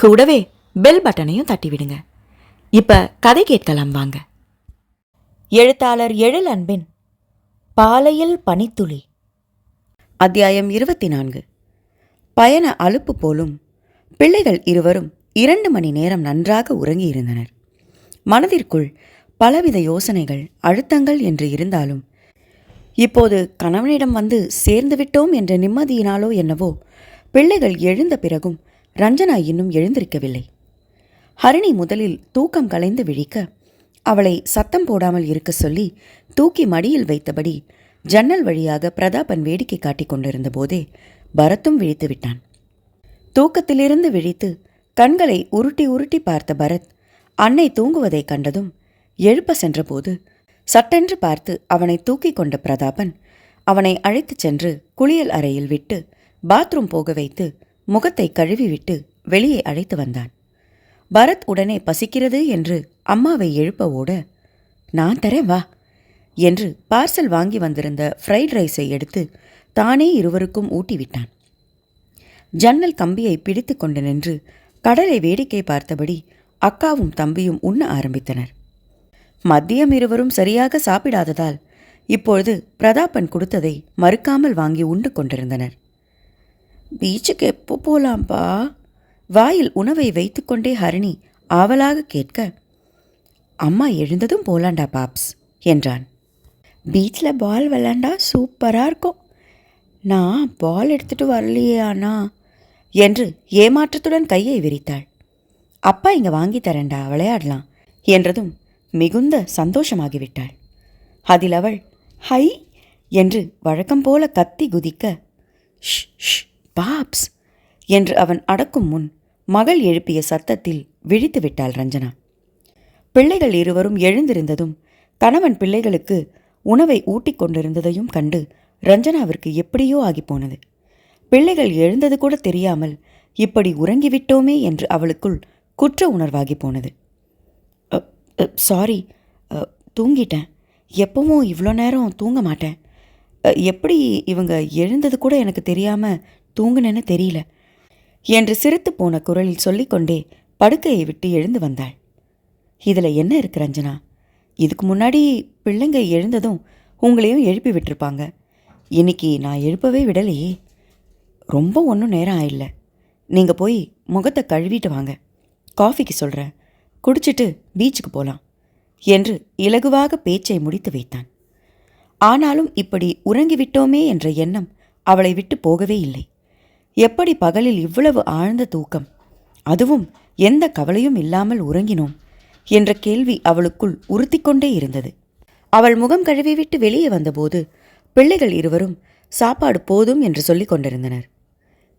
கூடவே பெல் பட்டனையும் தட்டிவிடுங்க. இப்ப கதை கேட்கலாம் வாங்க. எழுத்தாளர் எழில் அன்பின் பாலையில் பனித்துளி. அத்தியாயம் இருபத்தி நான்கு பயண அலுப்பு போலும் பிள்ளைகள் இருவரும் இரண்டு மணி நேரம் நன்றாக உறங்கியிருந்தனர். மனதிற்குள் பலவித யோசனைகள் அழுத்தங்கள் என்று இருந்தாலும் இப்போது கணவனிடம் வந்து சேர்ந்துவிட்டோம் என்ற நிம்மதியினாலோ என்னவோ பிள்ளைகள் எழுந்த பிறகும் ரஞ்சனா இன்னும் எழுந்திருக்கவில்லை. ஹரிணி முதலில் தூக்கம் கலைந்து விழிக்க அவளை சத்தம் போடாமல் இருக்க சொல்லி தூக்கி மடியில் வைத்தபடி ஜன்னல் வழியாக பிரதாபன் வேடிக்கை காட்டிக் கொண்டிருந்த போதே பரத்தும் விழித்து விட்டான். தூக்கத்திலிருந்து விழித்து கண்களை உருட்டி உருட்டி பார்த்த பரத் அன்னை தூங்குவதைக் கண்டதும் எழுப்ப சென்றபோது சட்டென்று பார்த்து அவனை தூக்கிக் கொண்ட பிரதாபன் அவனை அழைத்துச் சென்று குளியல் அறையில் விட்டு பாத்ரூம் போக வைத்து முகத்தை கழுவிவிட்டு வெளியே அழைத்து வந்தான். பரத் உடனே பசிக்கிறது என்று அம்மாவை எழுப்ப ஓட நான் தரேன் வா என்று பார்சல் வாங்கி வந்திருந்த ஃப்ரைட் ரைஸை எடுத்து தானே இருவருக்கும் ஊட்டிவிட்டான். ஜன்னல் கம்பியை பிடித்து கொண்டு நின்று கடலை வேடிக்கை பார்த்தபடி அக்காவும் தம்பியும் உண்ண ஆரம்பித்தனர். மதியம் இருவரும் சரியாக சாப்பிடாததால் இப்பொழுது பிரதாப்பன் கொடுத்ததை மறுக்காமல் வாங்கி உண்டு கொண்டிருந்தனர். பீச்சுக்கு எப்போ போகலாம்ப்பா வாயில் உணவை வைத்துக்கொண்டே ஹரிணி ஆவலாக கேட்க அம்மா எழுந்ததும் போலாண்டா பாப்ஸ்? என்றான். பீச்சில் பால் விளாண்டா சூப்பராக இருக்கும். நான் பால் எடுத்துட்டு வரலையே அண்ணா என்று ஏமாற்றத்துடன் கையை விரித்தாள். அப்பா இங்கே வாங்கி தரேன்டா விளையாடலாம் என்றதும் மிகுந்த சந்தோஷமாகிவிட்டாள். அதில் அவள் ஹை என்று வழக்கம் போல கத்தி குதிக்க ஷ் ஷ் பாப்ஸ் என்று அவன் அடக்கும் முன் மகள் எழுப்பிய சத்தத்தில் விழித்து விட்டாள் ரஞ்சனா. பிள்ளைகள் இருவரும் எழுந்திருந்ததும் கணவன் பிள்ளைகளுக்கு உணவை ஊட்டிக் கொண்டிருந்ததையும் கண்டு ரஞ்சனாவிற்கு எப்படியோ ஆகிப்போனது. பிள்ளைகள் எழுந்தது கூட தெரியாமல் இப்படி உறங்கிவிட்டோமே என்று அவளுக்குள் குற்ற உணர்வாகி போனது. சாரி தூங்கிட்டேன். எப்பவும் இவ்வளோ நேரம் தூங்க மாட்டேன். எப்படி இவங்க எழுந்தது கூட எனக்கு தெரியாமல் தூங்குனேன்னு தெரியல. என்று சிரித்து போன குரலில் சொல்லிக்கொண்டே படுக்கையை விட்டு எழுந்து வந்தாள். இதில் என்ன இருக்கு ரஞ்சனா? இதுக்கு முன்னாடி பிள்ளைங்க எழுந்ததும் உங்களையும் எழுப்பி விட்டுருப்பாங்க. இன்னைக்கு நான் எழுப்பவே விடலையே. ரொம்ப ஒன்றும் நேரம் ஆயில்ல. நீங்கள் போய் முகத்தை கழுவிட்டு வாங்க. காஃபிக்கு சொல்கிறேன் குடிச்சிட்டு பீச்சுக்கு போகலாம் என்று இலகுவாக பேச்சை முடித்து வைத்தான். ஆனாலும் இப்படி உறங்கிவிட்டோமே என்ற எண்ணம் அவளை விட்டு போகவே இல்லை. எப்படி பகலில் இவ்வளவு ஆழ்ந்த தூக்கம்? அதுவும் எந்த கவலையும் இல்லாமல் உறங்கினோம் என்ற கேள்வி அவளுக்குள் உறுத்திக்கொண்டே இருந்தது. அவள் முகம் கழுவிவிட்டு வெளியே வந்தபோது பிள்ளைகள் இருவரும் சாப்பாடு போதும் என்று சொல்லிக் கொண்டிருந்தனர்.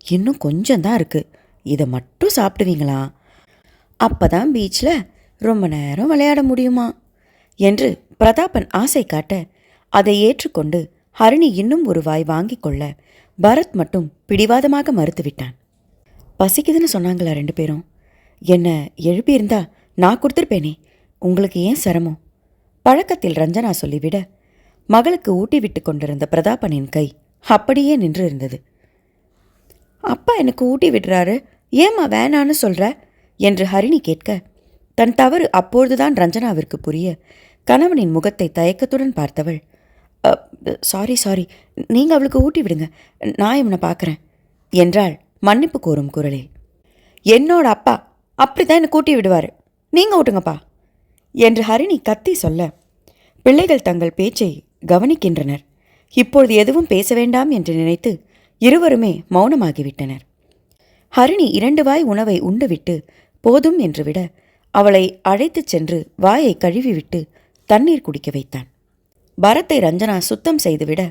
இன்னும் கொஞ்சம்தான் இருக்கு. இதை மட்டும் சாப்பிடுவீங்களா? அப்பதான் பீச்சில் ரொம்ப நேரம் விளையாட முடியுமா? என்று பிரதாபன் ஆசை காட்ட அதை ஏற்றுக்கொண்டு ஹரிணி இன்னும் ஒரு வாய் வாங்கிக் கொள்ள பரத் மட்டும் பிடிவாதமாக மறுத்துவிட்டான். பசிக்குதுன்னு சொன்னாங்களா ரெண்டு பேரும்? என்ன எழுப்பியிருந்தா நான் கொடுத்துருப்பேனே உங்களுக்கு ஏன் சிரமம்? பழக்கத்தில் ரஞ்சனா சொல்லிவிட மகளுக்கு ஊட்டி விட்டு கொண்டிருந்த பிரதாபனின் கை அப்படியே நின்று இருந்தது. அப்பா எனக்கு ஊட்டி விடுறாரு ஏம்மா வேணான்னு சொல்ற? என்று ஹரிணி கேட்க தன் தவறு அப்பொழுதுதான் ரஞ்சனாவிற்கு புரிய கணவனின் முகத்தை தயக்கத்துடன் பார்த்தவள் சாரி சாரி. நீங்கள் அவளுக்கு ஊட்டி விடுங்க. நான் இவனை பார்க்குறேன் என்றாள் மன்னிப்பு கோரும் குரலில். என்னோட அப்பா அப்படித்தான் என்னை கூட்டி விடுவார். நீங்கள் ஊட்டுங்கப்பா. என்று ஹரிணி கத்தி சொல்ல பிள்ளைகள் தங்கள் பேச்சை கவனிக்கின்றனர். இப்பொழுது எதுவும் பேச வேண்டாம் என்று நினைத்து இருவருமே மௌனமாகிவிட்டனர். ஹரிணி இரண்டு வாய் உணவை உண்டுவிட்டு போதும் என்று விட அவளை அழைத்துச் சென்று வாயை கழுவிவிட்டு தண்ணீர் குடிக்க வைத்தான். பரத்தை ரஞ்சனா சுத்தம் செய்துவிட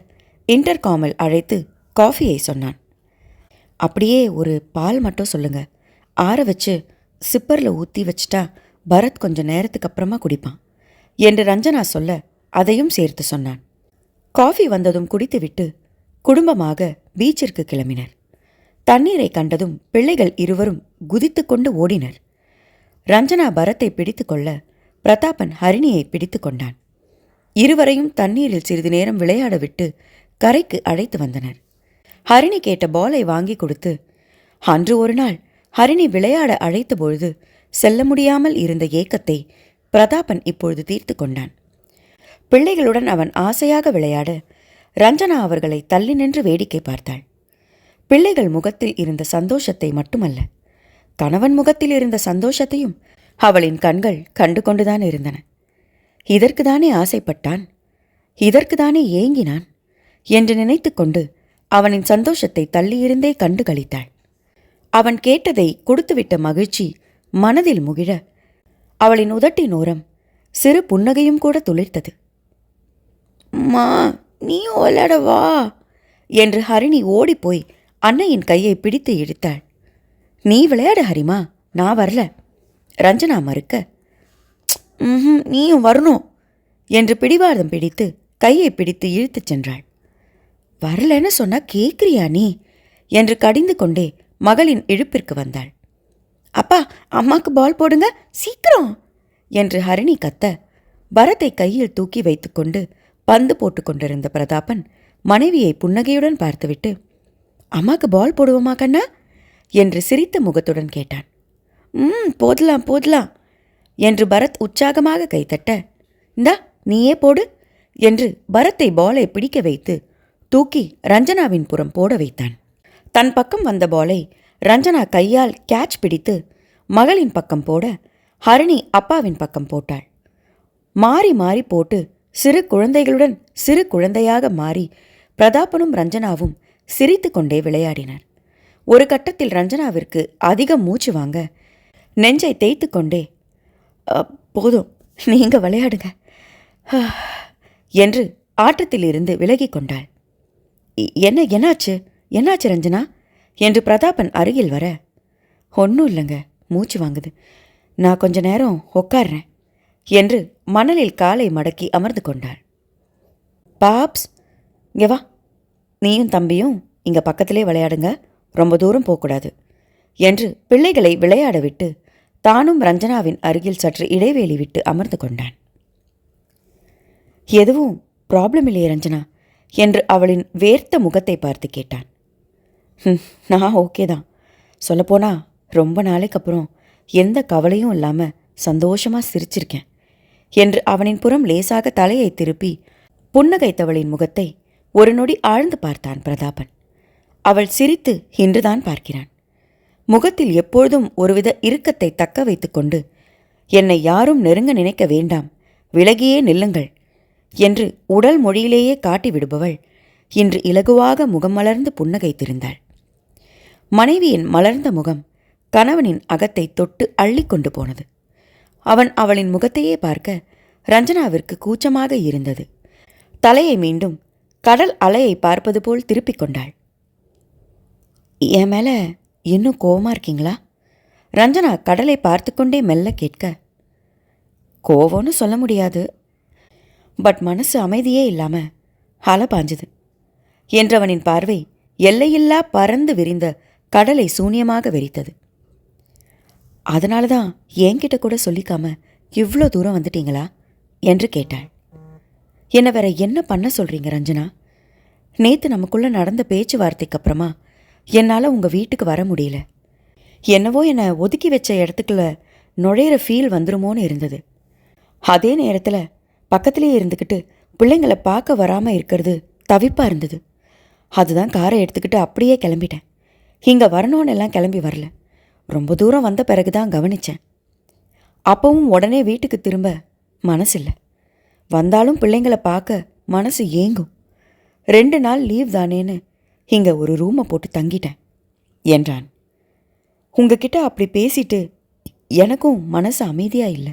இன்டர்காமல் அழைத்து காஃபியை சொன்னான். அப்படியே ஒரு பால் மட்டும் சொல்லுங்க. ஆற வச்சு சிப்பரில் ஊற்றி வச்சிட்டா பரத் கொஞ்சம் நேரத்துக்கு அப்புறமா குடிப்பான் என்று ரஞ்சனா சொல்ல அதையும் சேர்த்து சொன்னான். காஃபி வந்ததும் குடித்துவிட்டு குடும்பமாக பீச்சிற்கு கிளம்பினர். தண்ணீரை கண்டதும் பிள்ளைகள் இருவரும் குதித்துக்கொண்டு ஓடினர். ரஞ்சனா பரத்தை பிடித்துக்கொள்ள பிரதாபன் ஹரிணியை பிடித்து கொண்டான். இருவரையும் தண்ணீரில் சிறிது நேரம் விளையாடவிட்டு கரைக்கு அழைத்து வந்தனர். ஹரிணி கேட்ட பாலை வாங்கி கொடுத்து அன்று ஒரு நாள் ஹரிணி விளையாட அழைத்த பொழுது செல்ல முடியாமல் இருந்த ஏக்கத்தை பிரதாபன் இப்பொழுது தீர்த்து கொண்டான். பிள்ளைகளுடன் அவன் ஆசையாக விளையாட ரஞ்சனா அவர்களை தள்ளி நின்று வேடிக்கை பார்த்தாள். பிள்ளைகள் முகத்தில் இருந்த சந்தோஷத்தை மட்டுமல்ல கணவன் முகத்தில் இருந்த சந்தோஷத்தையும் அவளின் கண்கள் கண்டு கொண்டுதான் இருந்தன. இதற்குதானே ஆசைப்பட்டான்? இதற்குதானே ஏங்கினான்? என்று நினைத்துக்கொண்டு அவனின் சந்தோஷத்தை தள்ளியிருந்தே கண்டு கழித்தாள் அவன் கேட்டதை கொடுத்துவிட்ட மகிழ்ச்சி மனதில் முகிழ அவளின் உதட்டின் ஓரம் சிறு புன்னகையும் கூட துளிர்த்தது. மா நீயும் விளையாட வா என்று ஹரிணி ஓடிப்போய் அன்னையின் கையை பிடித்து இழுத்தாள். நீ விளையாட ஹரிமா நான் வரல. ரஞ்சனா மறுக்க ம் நீயும் வரணும் என்று பிடிவாதம் பிடித்து கையை பிடித்து இழுத்துச் சென்றாள். வரலன்னு சொன்னா கேக்குறியா நீ? என்று கடிந்து கொண்டே மகளின் இழுப்பிற்கு வந்தாள். அப்பா அம்மாக்கு பால் போடுங்க சீக்கிரம்! என்று ஹரிணி கத்த பரத்தை கையில் தூக்கி வைத்துக்கொண்டு பந்து போட்டு கொண்டிருந்த பிரதாபன் மனைவியை புன்னகையுடன் பார்த்துவிட்டு அம்மாக்கு பால் போடுவோமா கண்ணா? என்று சிரித்த முகத்துடன் கேட்டான். ம் போதலாம் போதலாம் என்று பரத் உற்சாகமாக கைத்தட்ட இந்தா நீயே போடு என்று பரத்தை பாலை பிடிக்க வைத்து தூக்கி ரஞ்சனாவின் புறம் போட வைத்தான். தன் பக்கம் வந்த பாலை ரஞ்சனா கையால் கேட்ச் பிடித்து மகளின் பக்கம் போட ஹரிணி அப்பாவின் பக்கம் போட்டாள். மாறி மாறி போட்டு சிறு குழந்தைகளுடன் சிறு குழந்தையாக மாறி பிரதாபனும் ரஞ்சனாவும் சிரித்து கொண்டே விளையாடினர். ஒரு கட்டத்தில் ரஞ்சனாவிற்கு அதிக மூச்சு வாங்க நெஞ்சை தேய்த்து கொண்டே போதும். நீங்கள் விளையாடுங்க. என்று ஆட்டத்திலிருந்து விலகிக் கொண்டாள். "இ- என்ன என்னாச்சு? என்னாச்சு ரஞ்சனா? என்று பிரதாபன் அருகில் வர ஒன்றும் இல்லைங்க. மூச்சு வாங்குது. நான் கொஞ்ச நேரம் உட்கார்றேன் என்று மணலில் காலை மடக்கி அமர்ந்து கொண்டாள். பாப்ஸ் இங்கே வா. நீயும் தம்பியும் இங்கே பக்கத்திலே விளையாடுங்க. ரொம்ப தூரம் போகக்கூடாது. என்று பிள்ளைகளை விளையாட விட்டு தானும் ரஞ்சனாவின் அருகில் சற்று இடைவேளி விட்டு அமர்ந்து கொண்டான். எதுவும் ப்ராப்ளம் இல்லையே ரஞ்சனா? என்று அவளின் வேர்த்த முகத்தை பார்த்து கேட்டான். நான் ஓகே தான். சொல்லப்போனா ரொம்ப நாளைக்கு அப்புறம் எந்த கவலையும் இல்லாமல் சந்தோஷமாக சிரிச்சிருக்கேன் என்று அவனின் புறம் லேசாக தலையை திருப்பி புன்னகைத்தவளின் முகத்தை ஒரு நொடி ஆழ்ந்து பார்த்தான் பிரதாபன். அவள் சிரித்து இன்றுதான் பார்க்கிறான். முகத்தில் எப்பொழுதும் ஒருவித இறுக்கத்தை தக்க வைத்துக்கொண்டு என்னை யாரும் நெருங்க நினைக்க வேண்டாம். விலகியே நில்லுங்கள் என்று உடல் மொழியிலேயே காட்டி விடுபவள் இன்று இலகுவாக முகம் மலர்ந்து புன்னகைத்திருந்தாள். மனைவியின் மலர்ந்த முகம் கணவனின் அகத்தை தொட்டு அள்ளிக் கொண்டு போனது. அவன் அவளின் முகத்தையே பார்க்க ரஞ்சனாவிற்கு கூச்சமாக இருந்தது. தலையை மீண்டும் கடல் அலையை பார்ப்பது போல் திருப்பிக் கொண்டாள். என் மேல இன்னும் கோவமா இருக்கீங்களா? ரஞ்சனா கடலை பார்த்து கொண்டே மெல்ல கேட்க கோவம்னு சொல்ல முடியாது. பட் மனசு அமைதியே இல்லாம அலை பாஞ்சுது. என்றவனின் பார்வை எல்லையில்லா பறந்து விரிந்த கடலை சூனியமாக வெறித்தது. அதனால தான் என்கிட்ட கூட சொல்லிக்காம இவ்வளோ தூரம் வந்துட்டீங்களா? என்று கேட்டாள். என்ன வேற என்ன பண்ண சொல்றீங்க ரஞ்சனா? நேத்து நமக்குள்ள நடந்த பேச்சுவார்த்தைக்கு அப்புறமா என்னால் உங்கள் வீட்டுக்கு வர முடியல. என்னவோ என்னை ஒதுக்கி வச்ச இடத்துக்குள்ள நுழையிற ஃபீல் வந்துருமோன்னு இருந்தது. அதே நேரத்தில் பக்கத்துலேயே இருந்துக்கிட்டு பிள்ளைங்களை பார்க்க வராமல் இருக்கிறது தவிப்பாக இருந்தது. அதுதான் காரை எடுத்துக்கிட்டு அப்படியே கிளம்பிட்டேன். இங்கே வரணும்னு எல்லாம் கிளம்பி வரல. ரொம்ப தூரம் வந்த பிறகு தான் கவனித்தேன் அப்பவும் உடனே வீட்டுக்கு திரும்ப மனசில்லை. வந்தாலும் பிள்ளைங்களை பார்க்க மனசு ஏங்கும். ரெண்டு நாள் லீவ் தானேன்னு இங்கே ஒரு ரூமை போட்டு தங்கிட்டேன் என்றான். உங்ககிட்ட அப்படி பேசிட்டு எனக்கும் மனசு அமைதியாக இல்லை.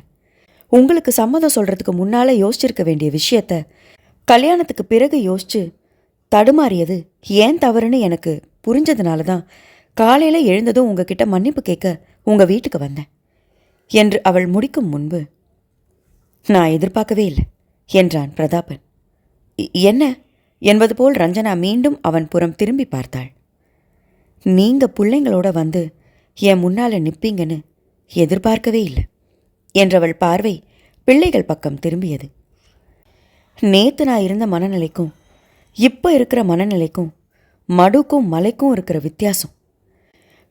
உங்களுக்கு சம்மதம் சொல்கிறதுக்கு முன்னால் யோசிச்சிருக்க வேண்டிய விஷயத்த கல்யாணத்துக்கு பிறகு யோசிச்சு தடுமாறியது ஏன் தவறுன்னு எனக்கு புரிஞ்சதுனால தான் காலையில் எழுந்ததும் உங்ககிட்ட மன்னிப்பு கேட்க உங்கள் வீட்டுக்கு வந்தேன் என்று அவள் முடிக்கும் முன்பு. நான் எதிர்பார்க்கவே இல்லை என்றான் பிரதாபன். "இ- என்ன? என்பது போல் ரஞ்சனா மீண்டும் அவன் புறம் திரும்பி பார்த்தாள். நீங்க பிள்ளைங்களோட வந்து என் முன்னால நிப்பீங்கன்னு எதிர்பார்க்கவே இல்லை என்றவள் பார்வை பிள்ளைகள் பக்கம் திரும்பியது. நேத்து நான் இருந்த மனநிலைக்கும் இப்போ இருக்கிற மனநிலைக்கும் மடுக்கும் மலைக்கும் இருக்கிற வித்தியாசம்.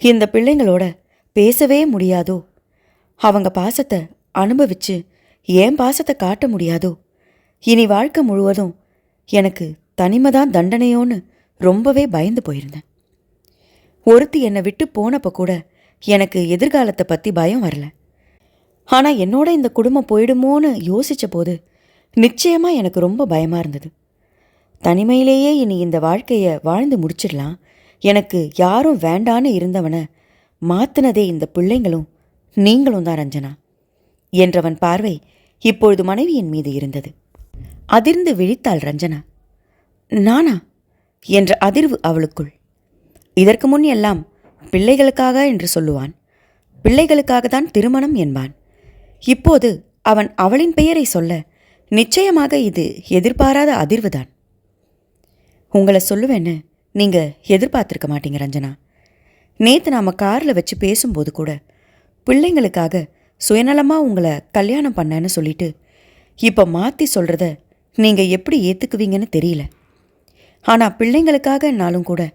இந்த பிள்ளைங்களோட பேசவே முடியாதோ? அவங்க பாசத்தை அனுபவிச்சு ஏன் பாசத்தை காட்ட முடியாதோ? இனி வாழ்க்கை முழுவதும் எனக்கு தனிமை தான் தண்டனையோன்னு ரொம்பவே பயந்து போயிருந்தேன். ஒருத்தி என்னை விட்டு போனப்போ கூட எனக்கு எதிர்காலத்தை பற்றி பயம் வரல. ஆனால் என்னோட இந்த குடும்பம் போயிடுமோன்னு யோசிச்ச போது நிச்சயமாக எனக்கு ரொம்ப பயமாக இருந்தது. தனிமையிலேயே இனி இந்த வாழ்க்கையை வாழ்ந்து முடிச்சிடலாம். எனக்கு யாரும் வேண்டான்னு இருந்தவனை மாத்தினதே இந்த பிள்ளைங்களும் நீங்களும் தான் ரஞ்சனா என்றவன் பார்வை இப்பொழுது மனைவியின் மீது இருந்தது. அதிர்ந்து விழித்தாள் ரஞ்சனா. நானா? என்ற அதிர்வு அவளுக்குள். இதற்கு முன் எல்லாம் பிள்ளைகளுக்காக என்று சொல்லுவான். பிள்ளைகளுக்காக தான் திருமணம் என்பான். இப்போது அவன் அவளின் பெயரை சொல்ல நிச்சயமாக இது எதிர்பாராத அதிர்வுதான். உங்களை சொல்லுவேன்னு நீங்கள் எதிர்பார்த்துருக்க மாட்டீங்க ரஞ்சனா. நேற்று நாம் காரில் வச்சு பேசும்போது கூட பிள்ளைங்களுக்காக சுயநலமாக உங்களை கல்யாணம் பண்ணேன்னு சொல்லிட்டு இப்போ மாற்றி சொல்கிறத நீங்கள் எப்படி ஏற்றுக்குவீங்கன்னு தெரியல. ஆனா பிள்ளைங்களுக்காகனாலும் கூட.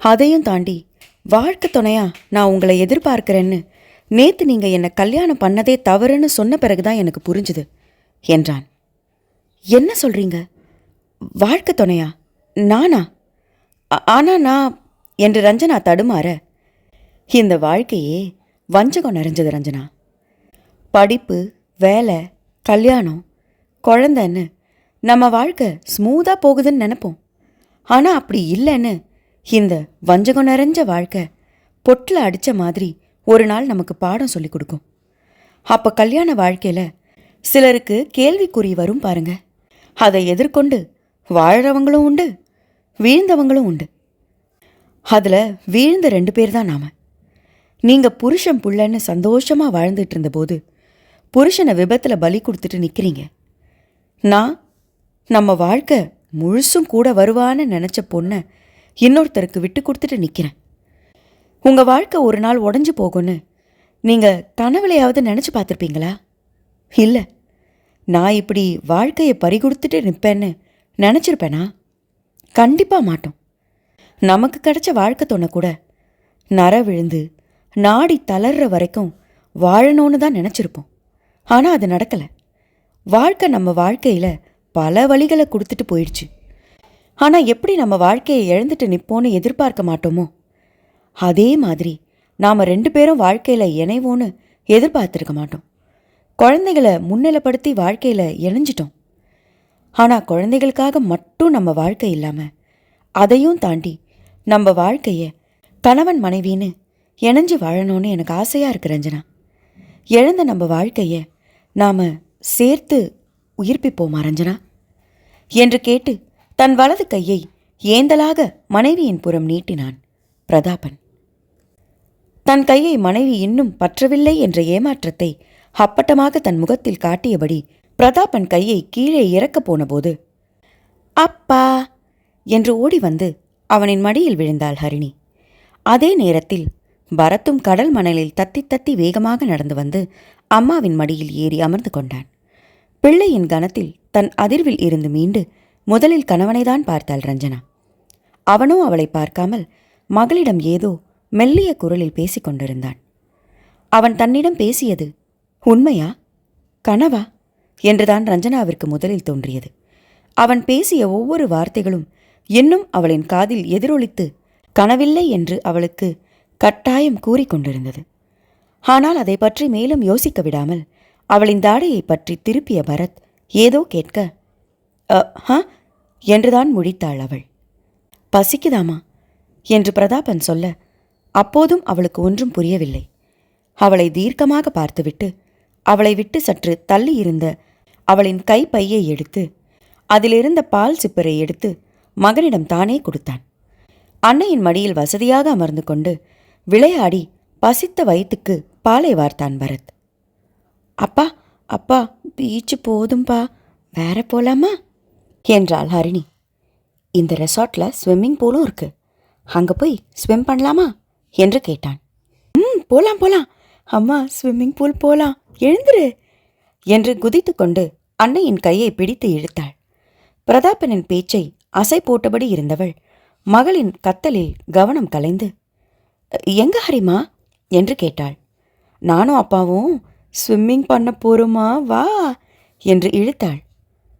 அதையும் தாண்டி வாழ்க்கை துணையா நான் உங்களை எதிர்பார்க்கிறேன்னு நேத்து நீங்க என்னை கல்யாணம் பண்ணதே தவறுன்னு சொன்ன பிறகுதான் எனக்கு புரிஞ்சுது என்றான். என்ன சொல்றீங்க? வாழ்க்கை துணையா? நானா? ஆனா நான் என்று ரஞ்சனா தடுமாற இந்த வாழ்க்கையே வஞ்சகம் நிறைஞ்சது ரஞ்சனா. படிப்பு வேலை கல்யாணம் குழந்தைன்னு நம்ம வாழ்க்கை ஸ்மூத்தாக போகுதுன்னு நினைப்போம். ஆனால் அப்படி இல்லைன்னு. இந்த வஞ்சகம் நிறைஞ்ச வாழ்க்கை பொட்டில் அடித்த மாதிரி ஒரு நாள் நமக்கு பாடம் சொல்லி கொடுக்கும். அப்போ கல்யாண வாழ்க்கையில் சிலருக்கு கேள்விக்குறி வரும் பாருங்க. அதை எதிர்கொண்டு வாழறவங்களும் உண்டு வீழ்ந்தவங்களும் உண்டு. அதில் வீழ்ந்த ரெண்டு பேர் தான் நாம. நீங்க புருஷன் புள்ளன்னு சந்தோஷமா வாழ்ந்துட்டு இருந்தபோது புருஷனை விபத்துல பலி கொடுத்துட்டு நிற்கிறீங்க நான் நம்ம வாழ்க்கை முழுசும் கூட வருவான்னு நினச்ச பொண்ணை இன்னொருத்தருக்கு விட்டு கொடுத்துட்டு நிக்கிறேன். உங்க வாழ்க்கை ஒரு நாள் உடஞ்சு போகும்னு நீங்க கனவுலையாவது நினைச்சு பார்த்துருப்பீங்களா? இல்லை. நான் இப்படி வாழ்க்கையை பறிகொடுத்துட்டு நிற்பேன்னு நினச்சிருப்பேனா? கண்டிப்பாக மாட்டோம். நமக்கு கிடைச்ச வாழ்க்கை துணை கூட நர விழுந்து நாடி தளர்ற வரைக்கும் வாழணும்னு தான் நினச்சிருப்போம். ஆனால் அது நடக்கலை. வாழ்க்கை நம்ம வாழ்க்கையில் பல வழிகளை கொடுத்துட்டு போயிடுச்சு. ஆனால் எப்படி நம்ம வாழ்க்கையை இழந்துட்டு நிற்போன்னு எதிர்பார்க்க மாட்டோமோ? அதே மாதிரி நாம் ரெண்டு பேரும் வாழ்க்கையில் இணைவோன்னு எதிர்பார்த்துருக்க மாட்டோம். குழந்தைகளை முன்னிலைப்படுத்தி வாழ்க்கையில் இணைஞ்சிட்டோம். ஆனால் குழந்தைகளுக்காக மட்டும் நம்ம வாழ்க்கை இல்லாமல் அதையும் தாண்டி நம்ம வாழ்க்கையை கணவன் மனைவின்னு இணைஞ்சு வாழணும்னு எனக்கு ஆசையாக இருக்கு ரஞ்சனா. இழந்த நம்ம வாழ்க்கையை நாம் சேர்த்து உயிர்ப்பிப்போமா ரஞ்சனா என்று கேட்டு தன் வலது கையை ஏந்தலாக மனைவியின் புறம் நீட்டினான் பிரதாபன். தன் கையை மனைவி இன்னும் பற்றவில்லை என்ற ஏமாற்றத்தை அப்பட்டமாக தன் முகத்தில் காட்டியபடி பிரதாபன் கையை கீழே இறக்கப் போனபோது அப்பா! என்று ஓடி வந்து அவனின் மடியில் விழுந்தாள் ஹரிணி. அதே நேரத்தில் பரத்தும் கடல் மணலில் தத்தி தத்தி வேகமாக நடந்து வந்து அம்மாவின் மடியில் ஏறி அமர்ந்து கொண்டான். பிள்ளையின் கணத்தில் தன் அதிர்வில் இருந்து மீண்டு முதலில் கணவனைதான் பார்த்தாள் ரஞ்சனா. அவனோ அவளை பார்க்காமல் மகளிடம் ஏதோ மெல்லிய குரலில் பேசிக் கொண்டிருந்தான். அவன் தன்னிடம் பேசியது உண்மையா? கனவா? என்றுதான் ரஞ்சனாவிற்கு முதலில் தோன்றியது. அவன் பேசிய ஒவ்வொரு வார்த்தைகளும் இன்னும் அவளின் காதில் எதிரொலித்து கனவில்லை என்று அவளுக்கு கட்டாயம் கூறிக்கொண்டிருந்தது ஆனால் அதை பற்றி மேலும் யோசிக்க விடாமல் அவளின் தாடையை பற்றி திருப்பிய பரத் ஏதோ கேட்க. ஹ? என்றுதான் முழித்தாள் அவள். பசிக்குதாமா? என்று பிரதாபன் சொல்ல அப்போதும் அவளுக்கு ஒன்றும் புரியவில்லை. அவளை தீர்க்கமாக பார்த்துவிட்டு அவளை விட்டு சற்று தள்ளி இருந்த அவளின் கைப்பையை எடுத்து அதிலிருந்த பால் சிப்பரை எடுத்து மகனிடம் தானே கொடுத்தான். அன்னையின் மடியில் வசதியாக அமர்ந்து கொண்டு விளையாடி பசித்த வயிற்றுக்கு பாலை வார்த்தான் பரத். அப்பா அப்பா பீச்சு போதும்பா. வேற போலாமா? என்றாள் ஹரிணி. இந்த ரெசார்ட்ல ஸ்விம்மிங் பூலும் இருக்கு. அங்கே போய் ஸ்விம் பண்ணலாமா? என்று கேட்டான். ம் போலாம் போலாம். அம்மா ஸ்விம்மிங் பூல் போலாம். எழுந்துரு என்று குதித்துக்கொண்டு அன்னையின் கையை பிடித்து இழுத்தாள். பிரதாபனின் பேச்சை அசை போட்டபடி இருந்தவள் மகளின் கத்தலில் கவனம் கலைந்து எங்க ஹரிமா? என்று கேட்டாள். நானும் அப்பாவும் ஸ்விம்மிங் பண்ண போறோமா? வா என்று இழுத்தாள்.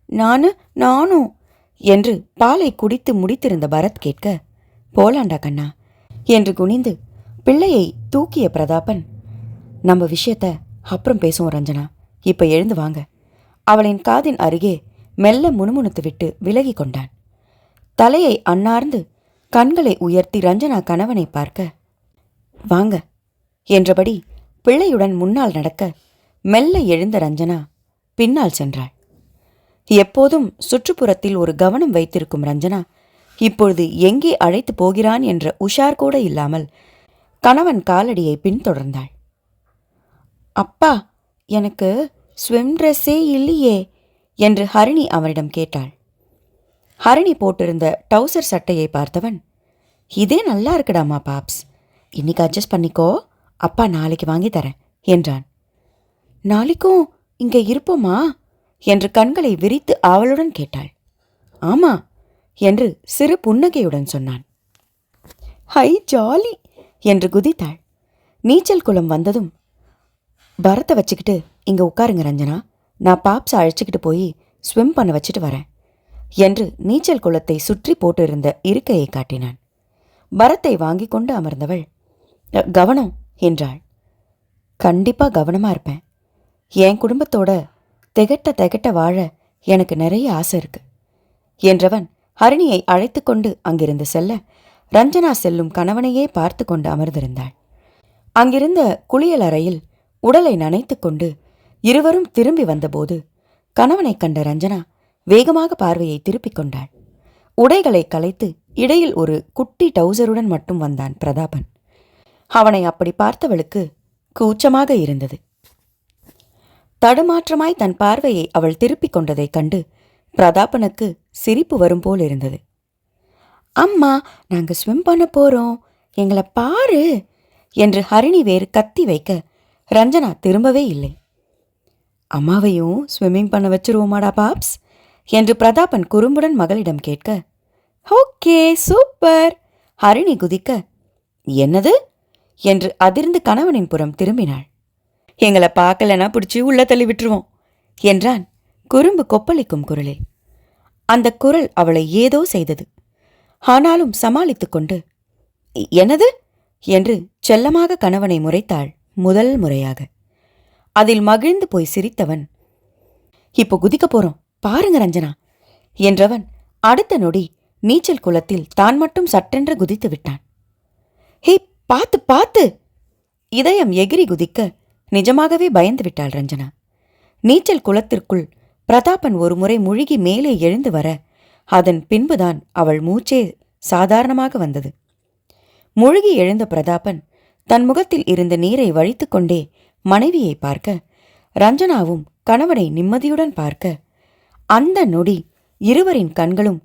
நானு நானும் என்று பாலை குடித்து முடித்திருந்த பரத் கேட்க போலாண்டா கண்ணா என்று குனிந்து பிள்ளையை தூக்கிய பிரதாபன் நம்ம விஷயத்த அப்புறம் பேசுவோம் ரஞ்சனா இப்ப எழுந்து வாங்க. அவளின் காதின் அருகே மெல்ல முணுமுணுத்து விட்டு விலகி கொண்டான். தலையை அன்னார்ந்து கண்களை உயர்த்தி ரஞ்சனா கணவனை பார்க்க வாங்க என்றபடி பிள்ளையுடன் முன்னால் நடக்க மெல்ல எழுந்த ரஞ்சனா பின்னால் சென்றாள். எப்போதும் சுற்றுப்புறத்தில் ஒரு கவனம் வைத்திருக்கும் ரஞ்சனா இப்பொழுது எங்கே அழைத்து போகிறான் என்ற உஷார் கூட இல்லாமல் கணவன் காலடியை பின்தொடர்ந்தாள். அப்பா எனக்கு ஸ்விம் ட்ரெஸ்ஸே இல்லையே என்று ஹரிணி அவனிடம் கேட்டாள். ஹரிணி போட்டிருந்த டவுசர் சட்டையை பார்த்தவன் இதே நல்லா இருக்குடாமா பாப்ஸ் இன்னைக்கு அட்ஜஸ்ட் பண்ணிக்கோ. அப்பா நாளைக்கு வாங்கி தரேன் என்றான். நாளைக்கும் இங்கே இருப்போமா? என்று கண்களை விரித்து ஆவலுடன் கேட்டாள். ஆமா என்று சிறு புன்னகையுடன் சொன்னான். ஹை ஜாலி என்று குதித்தாள். நீச்சல் குளம் வந்ததும் பரத்தை வச்சுக்கிட்டு இங்க உட்காருங்க ரஞ்சனா. நான் பாப்ஸை அழைச்சிக்கிட்டு போய் ஸ்விம் பண்ண வச்சுட்டு வரேன் என்று நீச்சல் குளத்தை சுற்றி போட்டிருந்த இருக்கையை காட்டினான். பரத்தை வாங்கி கொண்டு அமர்ந்தவள் கவனம் என்றாள். கண்டிப்பா கவனமா இருப்பேன். என் குடும்பத்தோட திகட்ட திகட்ட வாழ எனக்கு நிறைய ஆசை இருக்கு. என்றவன் ஹரிணியை அழைத்து கொண்டு அங்கிருந்து செல்ல ரஞ்சனா செல்லும் கணவனையே பார்த்து கொண்டு அமர்ந்திருந்தாள். அங்கிருந்த குளியலறையில் உடலை நனைத்து கொண்டு இருவரும் திரும்பி வந்தபோது கணவனைக் கண்ட ரஞ்சனா வேகமாக பார்வையை திருப்பிக் கொண்டாள். உடைகளை கலைத்து இடையில் ஒரு குட்டி டவுசருடன் மட்டும் வந்தான் பிரதாபன். அவனை அப்படி பார்த்தவளுக்கு கூச்சமாக இருந்தது. தடுமாற்றமாய் தன் பார்வையை அவள் திருப்பிக் கொண்டதைக் கண்டு பிரதாபனுக்கு சிரிப்பு வரும் போல் இருந்தது. அம்மா நாங்க ஸ்விம் பண்ண போறோம். எங்களை பாரு என்று ஹரிணி வேறு கத்தி வைக்க ரஞ்சனா திரும்பவே இல்லை. அம்மாவையும் ஸ்விம்மிங் பண்ண வச்சிருவோமாடா பாப்ஸ் என்று பிரதாபன் குறும்புடன் மகளிடம் கேட்க ஓகே சூப்பர் ஹரிணி குதிக்க என்னது? என்று அதிர்ந்து கணவனின் புறம் திரும்பினாள். எங்களை பார்க்கலனா பிடிச்சி உள்ள தள்ளி விட்டுருவோம் என்றான் குறும்பு கொப்பளிக்கும் குரலில். அந்த குரல் அவளை ஏதோ செய்தது. ஆனாலும் சமாளித்துக் கொண்டு எனது என்னது? என்று செல்லமாக கணவனை முறைத்தாள் முதல் முறையாக. அதில் மகிழ்ந்து போய் சிரித்தவன் இப்போ குதிக்க போறோம் பாருங்க ரஞ்சனா என்றவன் அடுத்த நொடி நீச்சல் குளத்தில் தான் மட்டும் சட்டென்று குதித்து விட்டான். ஹே பார்த்து பார்த்து! இதயம் எகிரி குதிக்க நிஜமாகவே பயந்து விட்டாள் ரஞ்சனா. நீச்சல் குளத்திற்குள் பிரதாபன் ஒருமுறை முழுகி மேலே எழுந்து வர அதன் பின்புதான் அவள் மூச்சே சாதாரணமாக வந்தது. முழுகி எழுந்த பிரதாபன் தன் முகத்தில் இருந்த நீரை வழித்துக்கொண்டே மனைவியை பார்க்க ரஞ்சனாவும் கணவனை நிம்மதியுடன் பார்க்க அந்த நொடி இருவரின் கண்களும்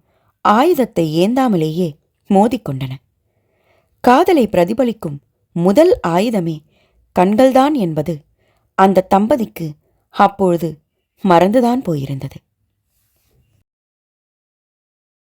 ஆயுதத்தை ஏந்தாமலேயே மோதிக்கொண்டன காதலை பிரதிபலிக்கும் முதல் ஆயுதமே கண்கள்தான் என்பது. அந்த தம்பதிக்கு அப்பொழுது மறந்துதான் போயிருந்தது.